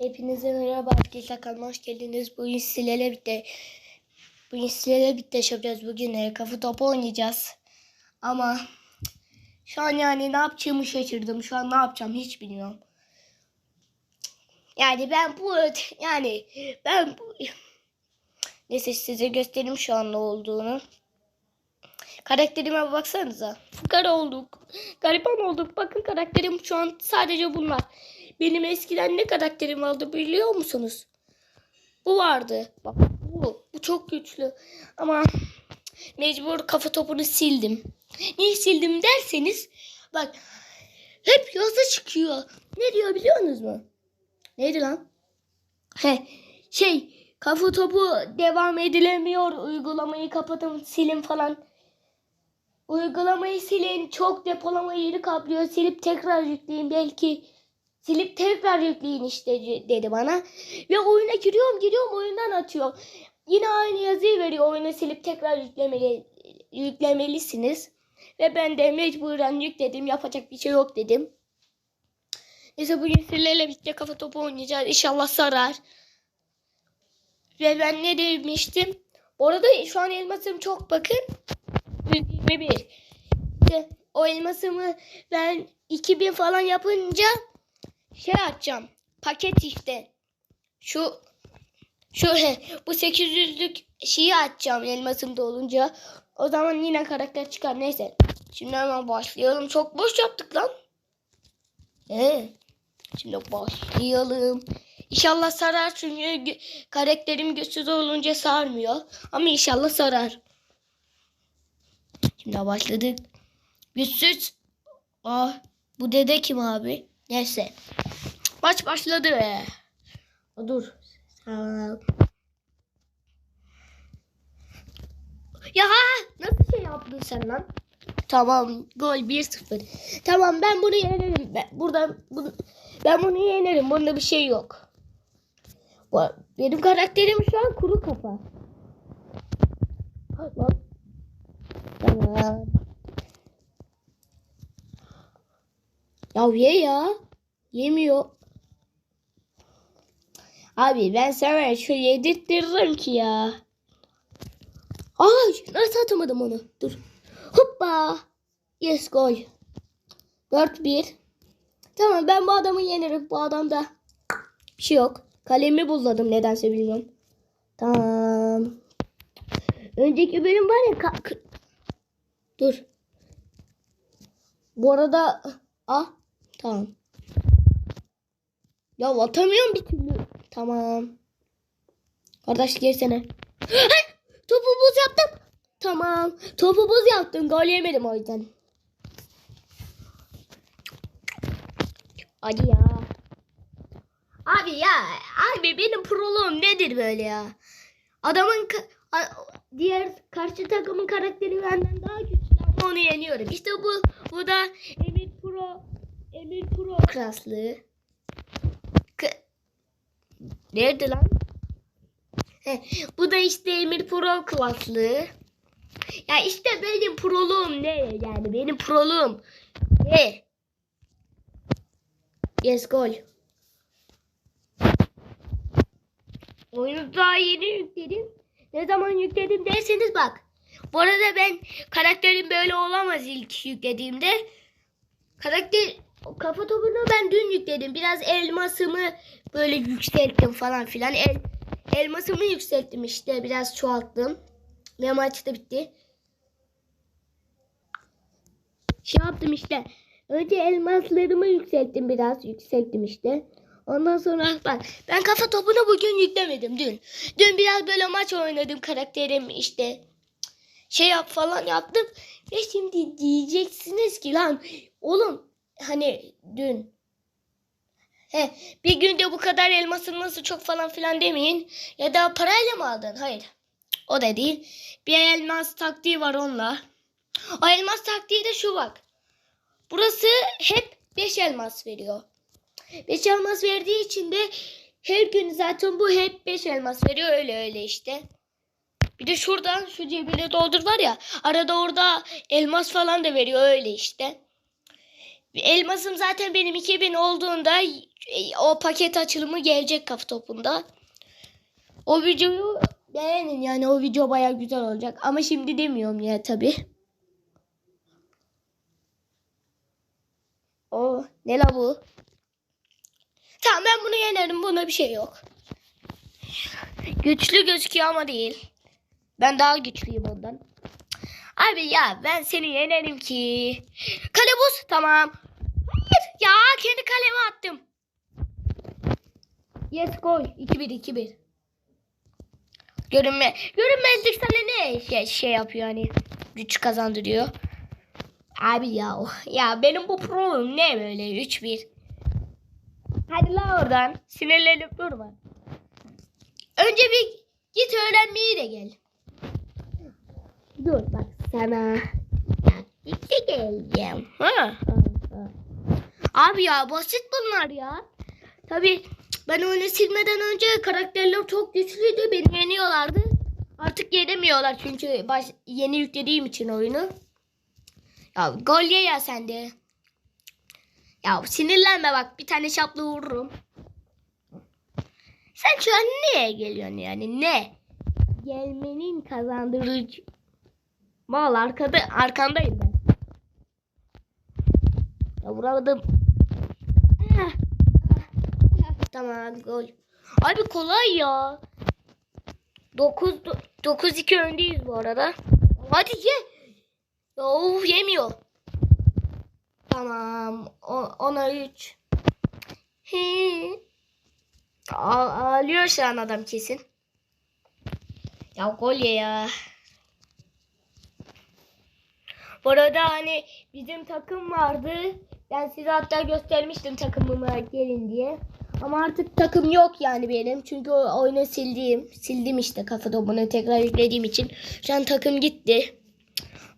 Hepinize merhaba arkadaşlar kanalıma hoş geldiniz. Bugün sizlerle birlikte bugün sizlerle birlikte şey yapacağız. Bugün e, kafa topu oynayacağız. Ama şu an yani ne yapacağımı şaşırdım. Şu an ne yapacağım hiç bilmiyorum. Yani ben bu yani ben bu neyse size göstereyim şu an ne olduğunu. Karakterime baksanıza. Fukara olduk. Gariban olduk. Bakın karakterim şu an sadece bunlar. Benim eskiden ne karakterim vardı biliyor musunuz? Bu vardı. Bak bu. Bu çok güçlü. Ama mecbur kafa topunu sildim. Niye sildim derseniz bak hep yazı çıkıyor. Ne diyor biliyor musunuz mu? Neydi lan? He şey kafa topu devam edilemiyor. Uygulamayı kapatın silin falan. Uygulamayı silin. Çok depolama yeri kaplıyor. Silip tekrar yükleyin belki. Silip tekrar yükleyin işte dedi bana. Ve oyuna giriyorum giriyorum oyundan atıyor. Yine aynı yazıyı veriyor. Oyunu silip tekrar yüklemeli, yüklemelisiniz. Ve ben de mecburen yükledim. Yapacak bir şey yok dedim. Neyse bugün sizlerle birlikte kafa topu oynayacağız. İnşallah sarar. Ve ben ne demiştim? Bu arada şu an elmasım çok bakın. 121. İşte o elmasımı ben 2000 falan yapınca şey açacağım. Paket işte. Şu şu bu 800'lük şeyi açacağım elmasım da olunca. O zaman yine karakter çıkar. Neyse. Şimdi hemen başlayalım. Çok boş yaptık lan. Ee, şimdi başlayalım. İnşallah sarar çünkü karakterim güçsüz olunca sarmıyor. Ama inşallah sarar. Şimdi başladık. Güçsüz. Ah, bu dede kim abi? Neyse. Maç başladı. Aa, Dur. Ya nasıl şey yaptın sen lan? Tamam gol 1-0. Tamam ben bunu yenerim. Ben, burada bunu, ben bunu yenerim. Bunda bir şey yok. Benim karakterim şu an kuru kafa. Tamam. Ya ye ya. Yemiyor. Abi ben sana şu yedirttiririm ki ya. Ay nasıl atamadım onu? Dur. Hoppa. Yes gol. 4-1. Tamam ben bu adamı yenerim. Bu adamda bir şey yok. Kalemi buzladım nedense bilmiyorum. Tamam. Önceki bölüm var ya ka- k- Dur. Bu arada ah tamam. Ya atamıyorum bir türlü. Tamam. Kardeş gelsene. Topu buz yaptım. Tamam. Topu buz yaptım. Gol yemedim o yüzden. Hadi ya. Abi ya. Abi benim proluğum nedir böyle ya? Adamın diğer karşı takımın karakteri benden daha güçlü ama onu yeniyorum. İşte bu bu da Emir Pro Emir Pro klaslığı. Nerede lan? Bu da işte Emir Pro klaslığı. Ya işte benim proluğum ne yani benim proluğum ne? Yes gol. Oyunu daha yeni yükledim. Ne zaman yükledim derseniz bak. Bu arada ben karakterim böyle olamaz ilk yüklediğimde. Karakter kafa topunu ben dün yükledim. Biraz elmasımı böyle yükselttim falan filan. El, elmasımı yükselttim işte. Biraz çoğalttım. Ve maç da bitti. Şey yaptım işte. Önce elmaslarımı yükselttim biraz. Yükselttim işte. Ondan sonra bak ben kafa topunu bugün yüklemedim dün. Dün biraz böyle maç oynadım karakterim işte. Şey yap falan yaptım. Ve şimdi diyeceksiniz ki lan oğlum hani dün He, bir günde bu kadar elmasın nasıl çok falan filan demeyin. Ya da parayla mı aldın? Hayır. O da değil. Bir elmas taktiği var onunla. O elmas taktiği de şu bak. Burası hep 5 elmas veriyor. 5 elmas verdiği için de her gün zaten bu hep 5 elmas veriyor. Öyle öyle işte. Bir de şuradan şu cebine doldur var ya. Arada orada elmas falan da veriyor öyle işte. Elmasım zaten benim 2000 olduğunda e, o paket açılımı gelecek kafa topunda. O videoyu beğenin yani o video baya güzel olacak. Ama şimdi demiyorum ya tabi. O ne la bu? Tamam ben bunu yenerim. Buna bir şey yok. Güçlü gözüküyor ama değil. Ben daha güçlüyüm ondan. Abi ya ben seni yenerim ki. Kale buz. Tamam. Ya kendi kaleme attım. Yes gol. 2-1 2-1. Görünme. Görünmezlik sana ne şey, şey yapıyor hani. Güç kazandırıyor. Abi ya. Ya benim bu problemim ne böyle 3-1. Hadi la oradan. Sinirlenip durma. Önce bir git öğrenmeyi de gel. Dur bak sana. Ha, ha, ha. Abi ya basit bunlar ya. Tabi ben oyunu silmeden önce karakterler çok güçlüydü. Beni yeniyorlardı. Artık yenemiyorlar çünkü baş, yeni yüklediğim için oyunu. Ya gol ye ya sen de. Ya sinirlenme bak bir tane şaplı vururum. Sen şu an neye geliyorsun yani ne? Gelmenin kazandırıcı. Mal arkada arkandayım ben. Ya vuramadım. Ah, ah, ah. Tamam gol. Abi kolay ya. 9 9 2 öndeyiz bu arada. Hadi ye. Of yemiyor. Tamam. O, ona 3. He. Ağ- ağlıyor şu an adam kesin. Ya gol ye ya. Bu arada hani bizim takım vardı. Ben size hatta göstermiştim takımıma gelin diye. Ama artık takım yok yani benim. Çünkü o oyunu sildim. Sildim işte kafa topunu tekrar yüklediğim için. Şu an takım gitti.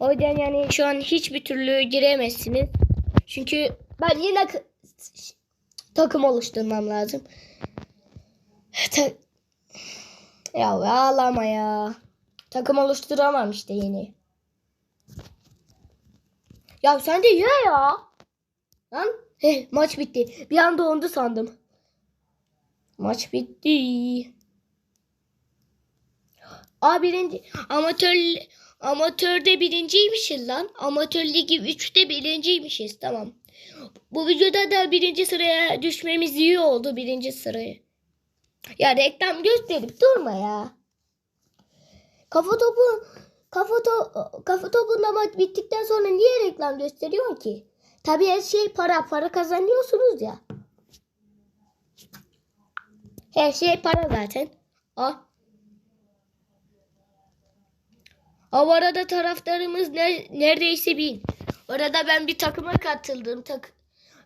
O yüzden yani şu an hiçbir türlü giremezsiniz. Çünkü ben yine takım oluşturmam lazım. Ta- ya ağlama ya. Takım oluşturamam işte yeni. Ya sen de ye ya. Lan heh, maç bitti. Bir anda ondu sandım. Maç bitti. Aa birinci amatör amatörde birinciymişiz lan. Amatör ligi 3'te birinciymişiz tamam. Bu videoda da birinci sıraya düşmemiz iyi oldu birinci sıraya. Ya reklam gösterip durma ya. Kafa topu kafa to, kafa topunda maç bittikten sonra niye reklam gösteriyorsun ki? Tabii her şey para. Para kazanıyorsunuz ya. Her şey para zaten. Ah. Ha bu arada taraftarımız ne, neredeyse bin. Orada ben bir takıma katıldım. Tak,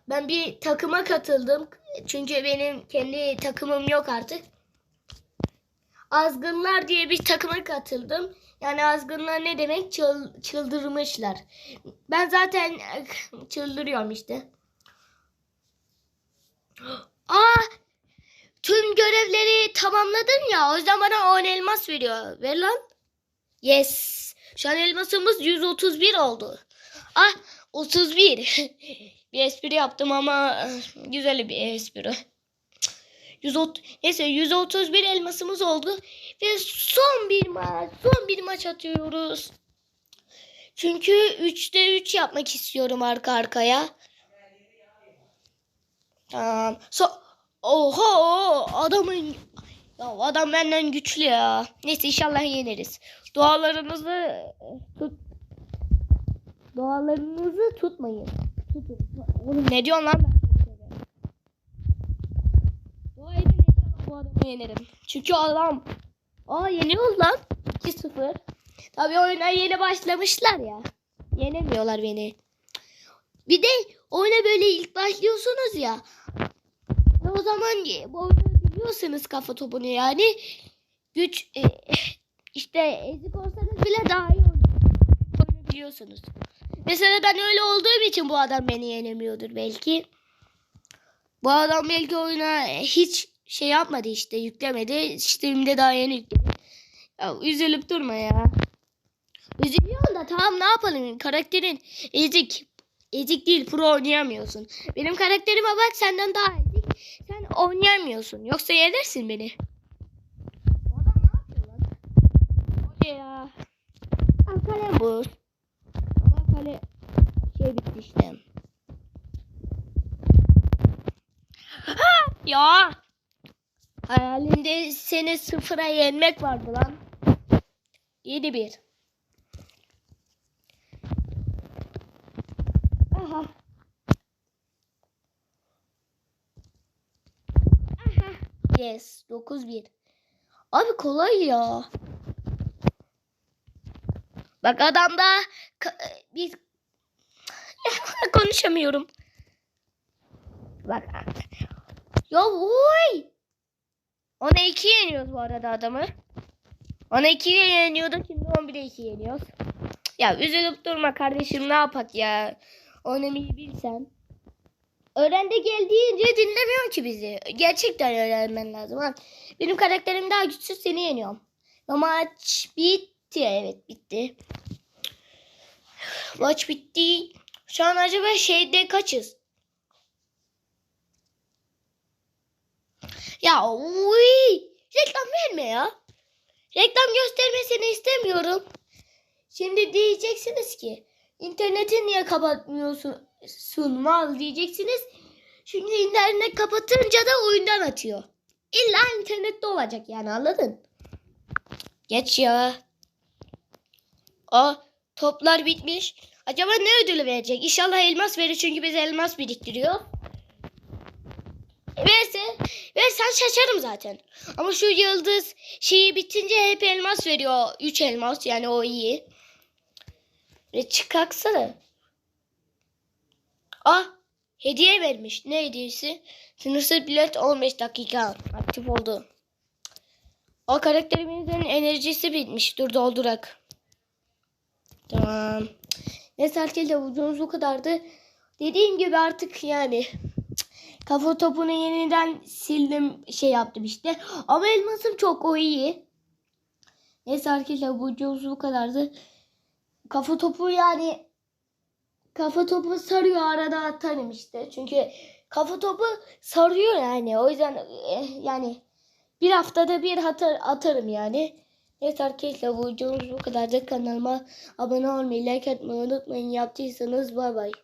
ben bir takıma katıldım. Çünkü benim kendi takımım yok artık. Azgınlar diye bir takıma katıldım. Yani azgınlar ne demek? Çıl, çıldırmışlar. Ben zaten çıldırıyorum işte. Aa! Tüm görevleri tamamladın ya. O yüzden bana 10 elmas veriyor. Ver lan. Yes. Şu an elmasımız 131 oldu. Ah 31. bir espri yaptım ama eh, güzel bir espri. 130, neyse 131 elmasımız oldu. Ve son bir maç. Son bir maç atıyoruz. Çünkü 3'te 3 yapmak istiyorum arka arkaya. Tamam. So Oha adamın ya adam benden güçlü ya. Neyse inşallah yeneriz. Dualarınızı tut Dualarınızı tutmayın. Tutun. Oğlum ne diyorsun lan ben? Dua edin inşallah bu adamı yenerim. Çünkü adam Aa yeniyoruz lan. 2-0. Tabii oyuna yeni başlamışlar ya. Yenemiyorlar beni. Bir de oyuna böyle ilk başlıyorsunuz ya. O zaman bu oyunu biliyorsunuz kafa topunu yani. Güç e, işte ezik olsanız bile daha iyi oyunu biliyorsunuz. Mesela ben öyle olduğum için bu adam beni yenemiyordur belki. Bu adam belki oyuna hiç şey yapmadı işte yüklemedi. Steam'de daha yeni yükledi. Ya üzülüp durma ya. Üzülüyorsun da tamam ne yapalım karakterin ezik. ezik değil pro oynayamıyorsun. Benim karakterime bak senden daha ezik. Oynayamıyorsun. Yoksa yenersin beni. Adam ne yapıyor lan? O ne ya? Aa, kalem bu. Ama kale şey bitti işte. Ya! Hayalinde seni sıfıra yenmek vardı lan. 7-1. Aha. Yes. 9-1. Abi kolay ya. Bak adamda ka- bir konuşamıyorum. Bak. Ya oy. Ona 2 yeniyoruz bu arada adamı. Ona 2 yeniyordu şimdi 11'e 2 yeniyoruz. Ya üzülüp durma kardeşim ne yapak ya. Oynamayı bilsen. Öğren de gel deyince dinlemiyor ki bizi. Gerçekten öğrenmen lazım. Benim karakterim daha güçsüz seni yeniyorum. Ve maç bitti. Evet bitti. Maç bitti. Şu an acaba şeyde kaçız? Ya uy, reklam verme ya. Reklam göstermesini istemiyorum. Şimdi diyeceksiniz ki interneti niye kapatmıyorsun mal diyeceksiniz. Çünkü internet kapatınca da oyundan atıyor. İlla internette olacak yani anladın? Geç ya. Aa toplar bitmiş. Acaba ne ödülü verecek? İnşallah elmas verir çünkü biz elmas biriktiriyor. Verse, versen şaşarım zaten. Ama şu yıldız şeyi bitince hep elmas veriyor. 3 elmas yani o iyi. Ve çıkaksana. Ah hediye vermiş. Ne hediyesi? Sınırsız bilet 15 dakika. Aktif oldu. O karakterimizin enerjisi bitmiş. Dur doldurak. Tamam. Neyse arkadaşlar videomuz bu kadardı. Dediğim gibi artık yani kafa topunu yeniden sildim şey yaptım işte. Ama elmasım çok o iyi. Neyse arkadaşlar bu videomuz bu kadardı. Kafa topu yani kafa topu sarıyor arada atarım işte. Çünkü kafa topu sarıyor yani. O yüzden eh, yani bir haftada bir atar, atarım yani. Neyse arkadaşlar bu videomuz bu kadardı. Kanalıma abone olmayı, like atmayı unutmayın. Yaptıysanız bay bay.